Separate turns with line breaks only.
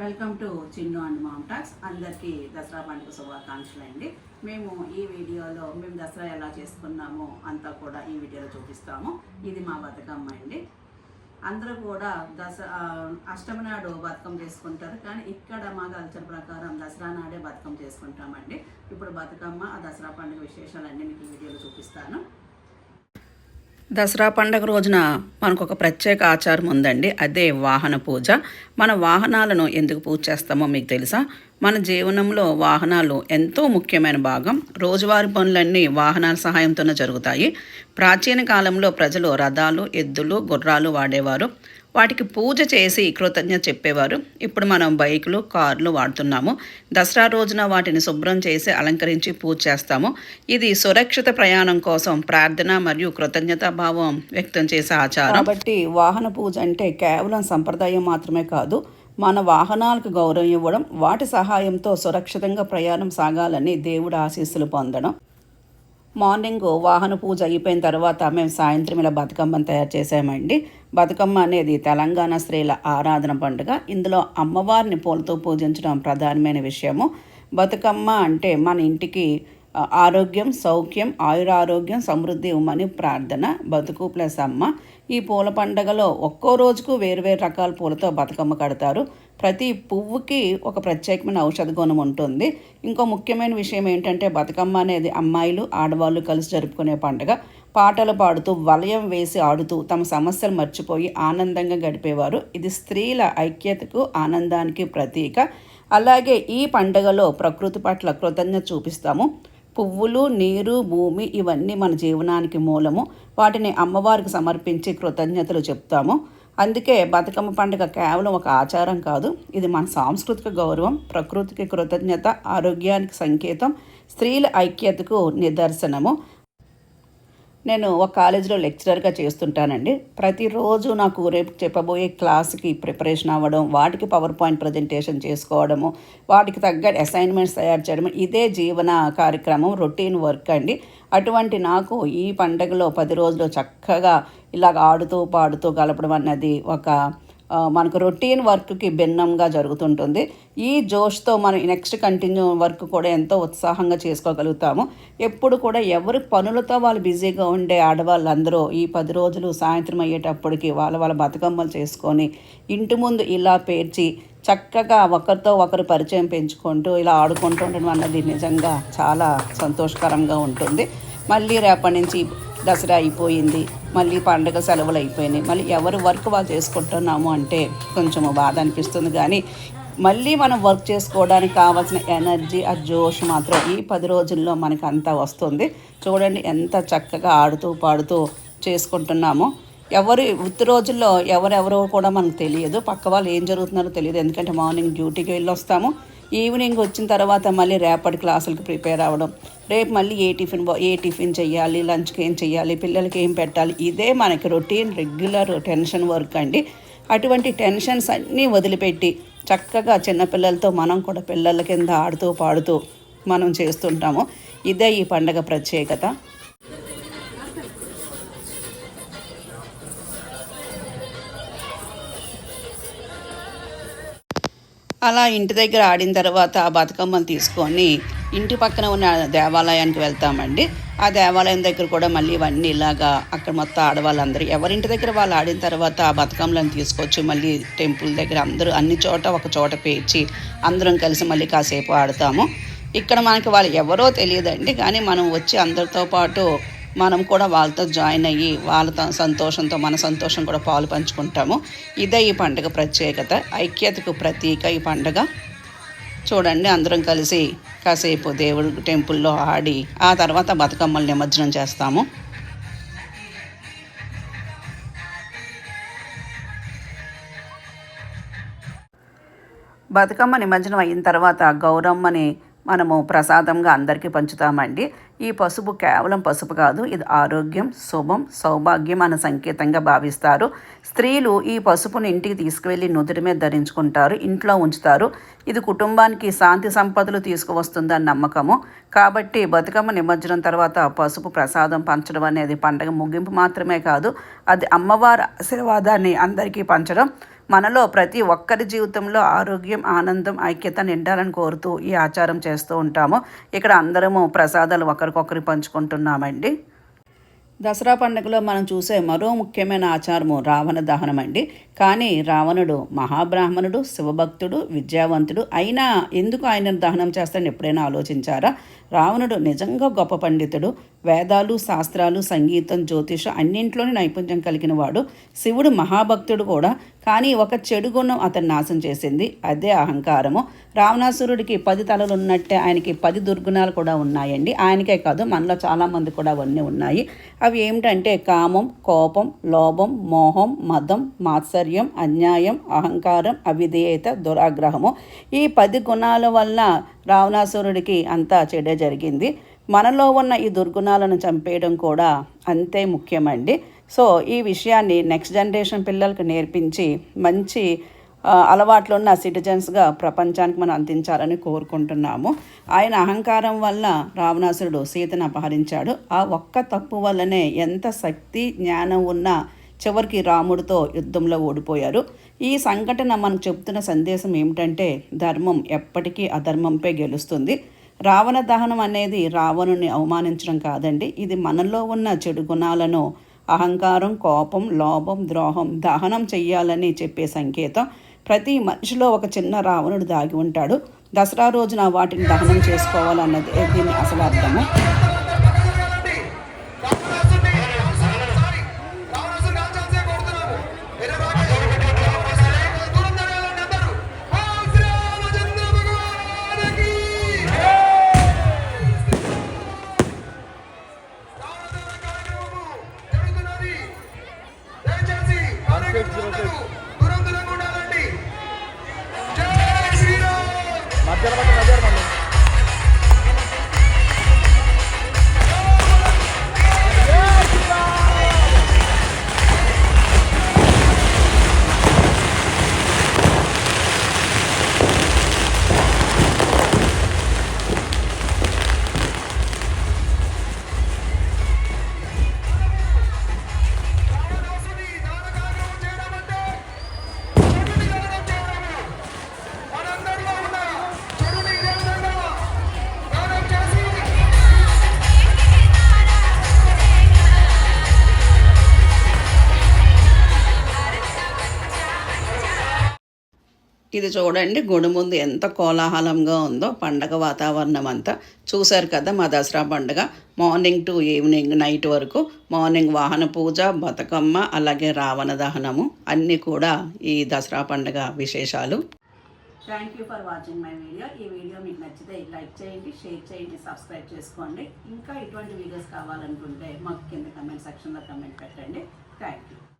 Welcome to Chinnu and mom talks. అందరికీ దసరా పండుగ శుభాకాంక్షలు అండి. మేము ఈ వీడియోలో మేము దసరా ఎలా చేసుకున్నామో అంతా కూడా ఈ వీడియోలో చూపిస్తాము. ఇది మా బతుకమ్మ అండి. అందరూ కూడా దస అష్టమి నాడు బతుకమ్మ చేసుకుంటారు. కానీ ఇక్కడ మా కల్చర్ ప్రకారం దసరా నాడే బతుకమ్మ చేసుకుంటామండి. ఇప్పుడు బతుకమ్మ ఆ దసరా పండుగ విశేషాలన్నీ మీకు ఈ వీడియోలో చూపిస్తాను.
దసరా పండగ రోజున మనకు ఒక ప్రత్యేక ఆచారం ఉందండి. అదే వాహన పూజ. మన వాహనాలను ఎందుకు పూజ చేస్తామో మీకు తెలుసా? మన జీవనంలో వాహనాలు ఎంతో ముఖ్యమైన భాగం. రోజువారి పనులన్నీ వాహనాల సహాయంతోనే జరుగుతాయి. ప్రాచీన కాలంలో ప్రజలు రథాలు ఎద్దులు గుర్రాలు వాడేవారు. వాటికి పూజ చేసి కృతజ్ఞత చెప్పేవారు. ఇప్పుడు మనం బైకులు కార్లు వాడుతున్నాము. దసరా రోజున వాటిని శుభ్రం చేసి అలంకరించి పూజ చేస్తాము. ఇది సురక్షిత ప్రయాణం కోసం ప్రార్థన మరియు కృతజ్ఞతా భావం వ్యక్తం చేసే ఆచారం. కాబట్టి వాహన పూజ అంటే కేవలం సంప్రదాయం మాత్రమే కాదు మన వాహనాలకు గౌరవం ఇవ్వడం వాటి సహాయంతో సురక్షితంగా ప్రయాణం సాగాలని దేవుడు ఆశీస్సులు పొందడం. మార్నింగ్ వాహన పూజ అయిపోయిన తర్వాత మేము సాయంత్రం ఇలా బతుకమ్మను తయారు చేసామండి బతుకమ్మ అనేది తెలంగాణ స్త్రీల ఆరాధన పండుగ. ఇందులో అమ్మవారిని పూలతో పూజించడం ప్రధానమైన విషయము. బతుకమ్మ అంటే మన ఇంటికి ఆరోగ్యం సౌఖ్యం ఆయురారోగ్యం సమృద్ధి ఇవ్వమని ప్రార్థన బతుకు ప్లస్ అమ్మ. ఈ పూల పండగలో ఒక్కో రోజుకు వేరు వేరు రకాల పూలతో బతుకమ్మ కడతారు. ప్రతి పువ్వుకి ఒక ప్రత్యేకమైన ఔషధ గుణం ఉంటుంది. ఇంకో ముఖ్యమైన విషయం ఏంటంటే బతుకమ్మ అనేది అమ్మాయిలు ఆడవాళ్ళు కలిసి జరుపుకునే పండుగ. పాటలు పాడుతూ వలయం వేసి ఆడుతూ తమ సమస్యలు మర్చిపోయి ఆనందంగా గడిపేవారు. ఇది స్త్రీల ఐక్యతకు ఆనందానికి ప్రతీక. అలాగే ఈ పండుగలో ప్రకృతి పట్ల కృతజ్ఞత చూపిస్తాము. పువ్వులు నీరు భూమి ఇవన్నీ మన జీవనానికి మూలము. వాటిని అమ్మవారికి సమర్పించి కృతజ్ఞతలు చెప్తాము. అందుకే బతుకమ్మ పండుగ కేవలం ఒక ఆచారం కాదు ఇది మన సాంస్కృతిక గౌరవం ప్రకృతికి కృతజ్ఞత ఆరోగ్యానికి సంకేతం స్త్రీల ఐక్యతకు నిదర్శనము. నేను ఒక కాలేజీలో లెక్చరర్గా చేస్తుంటానండి. ప్రతిరోజు నాకు రేపు చెప్పబోయే క్లాస్కి ప్రిపరేషన్ అవ్వడం వాటికి పవర్ పాయింట్ ప్రజెంటేషన్ చేసుకోవడము వాటికి తగ్గ అసైన్మెంట్స్ తయారు చేయడం ఇదే జీవన కార్యక్రమం రొటీన్ వర్క్ అండి. అటువంటి నాకు ఈ పండగలో పది రోజులు చక్కగా ఇలాగ ఆడుతూ పాడుతూ గలపడం అన్నది ఒక మనకు రొటీన్ వర్క్కి భిన్నంగా జరుగుతుంటుంది. ఈ జోష్తో మనం నెక్స్ట్ కంటిన్యూ వర్క్ కూడా ఎంతో ఉత్సాహంగా చేసుకోగలుగుతాము. ఎప్పుడు కూడా ఎవరి పనులతో వాళ్ళు బిజీగా ఉండే ఆడవాళ్ళందరూ ఈ పది రోజులు సాయంత్రం అయ్యేటప్పటికి వాళ్ళ వాళ్ళ బతుకమ్మలు చేసుకొని ఇంటి ముందు ఇలా పేర్చి చక్కగా ఒకరితో ఒకరు పరిచయం పెంచుకుంటూ ఇలా ఆడుకుంటూ ఉండడం అన్నది నిజంగా చాలా సంతోషకరంగా ఉంటుంది. మళ్ళీ రేపటి నుంచి దసరా అయిపోయింది మళ్ళీ పండుగ సెలవులు అయిపోయినాయి. మళ్ళీ ఎవరు వర్క్ వాళ్ళు చేసుకుంటున్నాము అంటే కొంచెం బాధ అనిపిస్తుంది కానీ మళ్ళీ మనం వర్క్ చేసుకోవడానికి కావాల్సిన ఎనర్జీ ఆ జోష్ మాత్రం ఈ పది రోజుల్లో మనకు అంతా వస్తుంది. చూడండి ఎంత చక్కగా ఆడుతూ పాడుతూ చేసుకుంటున్నామో. ఎవరి వృత్తి రోజుల్లో ఎవరెవరో కూడా మనకు తెలియదు. పక్క వాళ్ళు ఏం జరుగుతున్నారో తెలియదు. ఎందుకంటే మార్నింగ్ డ్యూటీకి వెళ్ళి వస్తాము ఈవినింగ్ వచ్చిన తర్వాత మళ్ళీ రేపటి క్లాసులకు ప్రిపేర్ అవ్వడం. రేపు మళ్ళీ ఏ టిఫిన్ ఏ టిఫిన్ చేయాలి లంచ్కి ఏం చేయాలి పిల్లలకి ఏం పెట్టాలి ఇదే మనకి రొటీన్ రెగ్యులర్ టెన్షన్ వర్క్ అండి. అటువంటి టెన్షన్స్ అన్నీ వదిలిపెట్టి చక్కగా చిన్నపిల్లలతో మనం కూడా పిల్లల కింద ఆడుతూ పాడుతూ మనం చేస్తుంటాము. ఇదే ఈ పండగ ప్రత్యేకత. అలా ఇంటి దగ్గర ఆడిన తర్వాత ఆ బతుకమ్మను తీసుకొని ఇంటి పక్కన ఉన్న దేవాలయానికి వెళ్తామండి. ఆ దేవాలయం దగ్గర కూడా మళ్ళీ ఇవన్నీ ఇలాగా అక్కడ మొత్తం ఆడవాళ్ళందరూ ఎవరింటి దగ్గర వాళ్ళు ఆడిన తర్వాత ఆ బతుకమ్మలను తీసుకొచ్చి మళ్ళీ టెంపుల్ దగ్గర అందరూ అన్ని చోట ఒక చోట పేర్చి అందరం కలిసి మళ్ళీ కాసేపు ఆడతాము. ఇక్కడ మనకి వాళ్ళు ఎవరో తెలియదండి కానీ మనం వచ్చి అందరితో పాటు మనం కూడా వాళ్ళతో జాయిన్ అయ్యి వాళ్ళతో సంతోషంతో మన సంతోషం కూడా పాలు పంచుకుంటాము. ఇదే ఈ పండుగ ప్రత్యేకత. ఐక్యతకు ప్రతీక ఈ పండుగ. చూడండి అందరం కలిసి కాసేపు దేవుడు టెంపుల్లో ఆడి ఆ తర్వాత బతుకమ్మలు నిమజ్జనం చేస్తాము. బతుకమ్మ నిమజ్జనం అయిన తర్వాత గౌరమ్మని మనము ప్రసాదంగా అందరికీ పంచుతామండి. ఈ పసుపు కేవలం పసుపు కాదు ఇది ఆరోగ్యం శుభం సౌభాగ్యం అనే సంకేతంగా భావిస్తారు. స్త్రీలు ఈ పసుపును ఇంటికి తీసుకువెళ్ళి నుదుటి మీద ధరించుకుంటారు ఇంట్లో ఉంచుతారు. ఇది కుటుంబానికి శాంతి సంపదలు తీసుకువస్తుందని నమ్మకము. కాబట్టి బతుకమ్మ నిమజ్జనం తర్వాత పసుపు ప్రసాదం పంచడం అనేది పండగ ముగింపు మాత్రమే కాదు అది అమ్మవారి ఆశీర్వాదాన్ని అందరికీ పంచడం. మనలో ప్రతి ఒక్కరి జీవితంలో ఆరోగ్యం ఆనందం ఐక్యత నిండాలని కోరుతూ ఈ ఆచారం చేస్తూ ఉంటాము. ఇక్కడ అందరము ప్రసాదాలు ఒకరికొకరు పంచుకుంటున్నామండి. దసరా పండుగలో మనం చూసే మరో ముఖ్యమైన ఆచారము రావణ దహనం అండి కానీ రావణుడు మహాబ్రాహ్మణుడు శివభక్తుడు విద్యావంతుడు అయినా ఎందుకు ఆయన దహనం చేస్తాడని ఎప్పుడైనా ఆలోచించారా? రావణుడు నిజంగా గొప్ప పండితుడు. వేదాలు శాస్త్రాలు సంగీతం జ్యోతిషం అన్నింట్లోనే నైపుణ్యం కలిగిన వాడు శివుడు మహాభక్తుడు కూడా. కానీ ఒక చెడు గుణం అతన్ని నాశనం చేసింది. అదే అహంకారము. రావణాసురుడికి పది తలలు ఉన్నట్టే ఆయనకి పది దుర్గుణాలు కూడా ఉన్నాయండి. ఆయనకే కాదు మనలో చాలామంది కూడా అవన్నీ ఉన్నాయి. అవి ఏమిటంటే కామం కోపం లోభం మోహం మదం మాత్సర్యం అన్యాయం అహంకారం అవిధేయత దురాగ్రహము. ఈ పది గుణాల వల్ల రావణాసురుడికి అంతా చెడే జరిగింది. మనలో ఉన్న ఈ దుర్గుణాలను చంపేయడం కూడా అంతే ముఖ్యమండి. సో ఈ విషయాన్ని నెక్స్ట్ జనరేషన్ పిల్లలకు నేర్పించి మంచి అలవాట్లున్న అలవాట్లు ఉన్న సిటిజన్స్గా ప్రపంచానికి మనం అందించాలని కోరుకుంటున్నాము. ఆయన అహంకారం వల్ల రావణాసురుడు సీతను అపహరించాడు. ఆ ఒక్క తప్పు వల్లనే ఎంత శక్తి జ్ఞానం ఉన్నా చివరికి రాముడితో యుద్ధంలో ఓడిపోయారు. ఈ సంఘటన మనకు చెప్తున్న సందేశం ఏమిటంటే ధర్మం ఎప్పటికీ అధర్మంపై గెలుస్తుంది. రావణ దహనం అనేది రావణుని అవమానించడం కాదండి. ఇది మనలో ఉన్న చెడు గుణాలను అహంకారం కోపం లోభం ద్రోహం దహనం చెయ్యాలని చెప్పే సంకేతం ప్రతి మనిషిలో ఒక చిన్న రావణుడు దాగి ఉంటాడు. దసరా రోజున వాటిని దహనం చేసుకోవాలన్నది దీని అసలు అర్థము.
మధ్యలో
ఇది చూడండి గుడి ముందు ఎంత కోలాహలంగా ఉందో పండగ వాతావరణం అంతా. చూశారు కదా మా దసరా పండుగ. మార్నింగ్ టు ఈవినింగ్ నైట్ వరకు మార్నింగ్ వాహన పూజ బతుకమ్మ అలాగే రావణ దహనము. అన్నీ కూడా ఈ దసరా పండుగ విశేషాలు.
Thank you for watching my video ఈ వీడియో మీకు నచ్చితే లైక్ చేయండి షేర్ చేయండి సబ్స్క్రైబ్ చేసుకోండి. ఇంకా ఇటువంటి వీడియోస్ కావాలనుకుంటే మాకు కింద కమెంట్ సెక్షన్లో కమెంట్ పెట్టండి. Thank you